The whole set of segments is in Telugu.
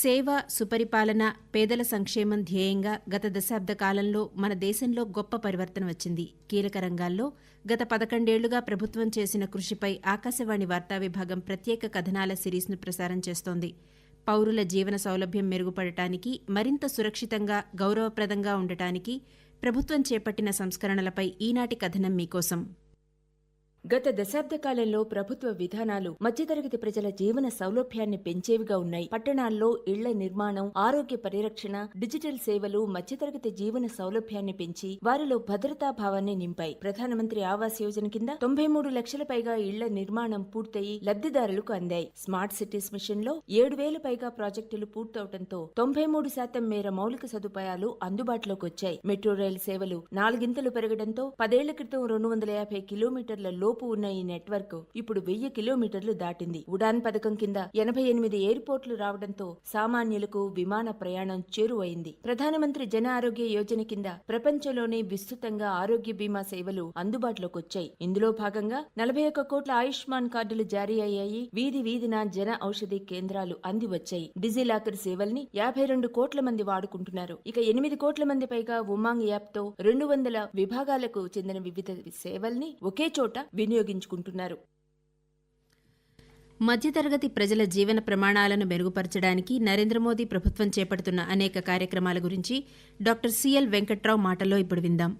సేవ సుపరిపాలన పేదల సంక్షేమం ధ్యేయంగా గత దశాబ్ద కాలంలో మన దేశంలో గొప్ప పరివర్తన వచ్చింది. కీలక రంగాల్లో గత పదకొండేళ్ళుగా ప్రభుత్వం చేసిన కృషిపై ఆకాశవాణి వార్తా విభాగం ప్రత్యేక కథనాల సిరీస్ను ప్రసారం చేస్తోంది. పౌరుల జీవన సౌలభ్యం మెరుగుపడటానికి మరింత సురక్షితంగా గౌరవప్రదంగా ఉండటానికి ప్రభుత్వం చేపట్టిన సంస్కరణలపై ఈనాటి కథనం మీకోసం. గత దశాబ్ద కాలంలో ప్రభుత్వ విధానాలు మధ్యతరగతి ప్రజల జీవన సౌలభ్యాన్ని పెంచేవిగా ఉన్నాయి. పట్టణాల్లో ఇళ్ళ నిర్మాణం ఆరోగ్య పరిరక్షణ డిజిటల్ సేవలు మధ్యతరగతి జీవన సౌలభ్యాన్ని పెంచి వారిలో భద్రతా భావాన్ని నింపాయి. ప్రధానమంత్రి ఆవాస్ యోజన కింద తొంభై మూడు లక్షల పైగా ఇళ్ళ నిర్మాణం పూర్తయి లబ్ధిదారులకు అందాయి. స్మార్ట్ సిటీస్ మిషన్లో ఏడు వేల పైగా ప్రాజెక్టులు పూర్తవడంతో తొంభై మూడు శాతం మేర మౌలిక సదుపాయాలు అందుబాటులోకి వచ్చాయి మెట్రో రైలు సేవలు నాలుగింతలు పెరగడంతో పదేళ్ళ క్రితం రెండు వందల యాభై కిలోమీటర్ల లోపు ఉన్న ఈ నెట్వర్క్ ఇప్పుడు వెయ్యి కిలోమీటర్లు దాటింది. ఉడాన్ పథకం కింద ఎనభై ఎనిమిది ఎయిర్పోర్టులు రావడంతో సామాన్యులకు విమాన ప్రయాణం చేరువైంది. ప్రధానమంత్రి జన ఆరోగ్య యోజన కింద ప్రపంచంలోనే విస్తృతంగా ఆరోగ్య బీమా సేవలు అందుబాటులోకి వచ్చాయి ఇందులో భాగంగా నలభై ఒక్క కోట్ల ఆయుష్మాన్ కార్డులు జారీ అయ్యాయి. వీధి వీధిన జన ఔషధి కేంద్రాలు అంది వచ్చాయి డిజిలాకర్ సేవల్ని యాభై రెండు కోట్ల మంది వాడుకుంటున్నారు. ఇక ఎనిమిది కోట్ల మంది పైగా ఉమాంగ్ యాప్తో రెండు వందల విభాగాలకు చెందిన వివిధ సేవల్ని ఒకే చోట వినియోగించుకుంటున్నారు. మధ్యతరగతి ప్రజల జీవన ప్రమాణాలను మెరుగుపరచడానికి నరేంద్ర మోదీ ప్రభుత్వం చేపడుతున్న అనేక కార్యక్రమాల గురించి డాక్టర్ సిఎల్ వెంకట్రావు మాటల్లో ఇప్పుడు విందాం.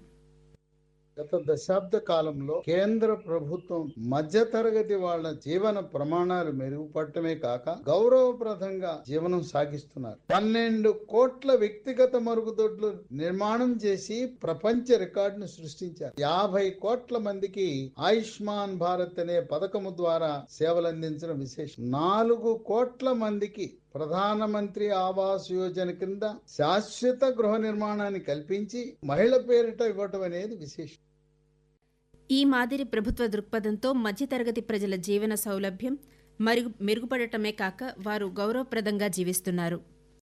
గత దశాబ్ద కాలంలో కేంద్ర ప్రభుత్వం మధ్యతరగతి వాళ్ళ జీవన ప్రమాణాలు మెరుగుపడటమే కాక గౌరవప్రదంగా జీవనం సాగిస్తున్నారు. పన్నెండు కోట్ల వ్యక్తిగత మరుగుదొడ్లు నిర్మాణం చేసి ప్రపంచ రికార్డును సృష్టించారు. యాభై కోట్ల మందికి ఆయుష్మాన్ భారత్ అనే పథకము ద్వారా సేవలు అందించడం విశేషం. నాలుగు కోట్ల మందికి ప్రధానమంత్రి ఆవాస్ యోజన కింద శాశ్వత గృహ నిర్మాణాన్ని కల్పించి మహిళ పేరిట ఇవ్వటం అనేది విశేషం. ఈ మాదిరి ప్రభుత్వ దృక్పథంతో మధ్యతరగతి ప్రజల జీవన సౌలభ్యం మరుగు మెరుగుపడటమే కాక వారు గౌరవప్రదంగా జీవిస్తున్నారు.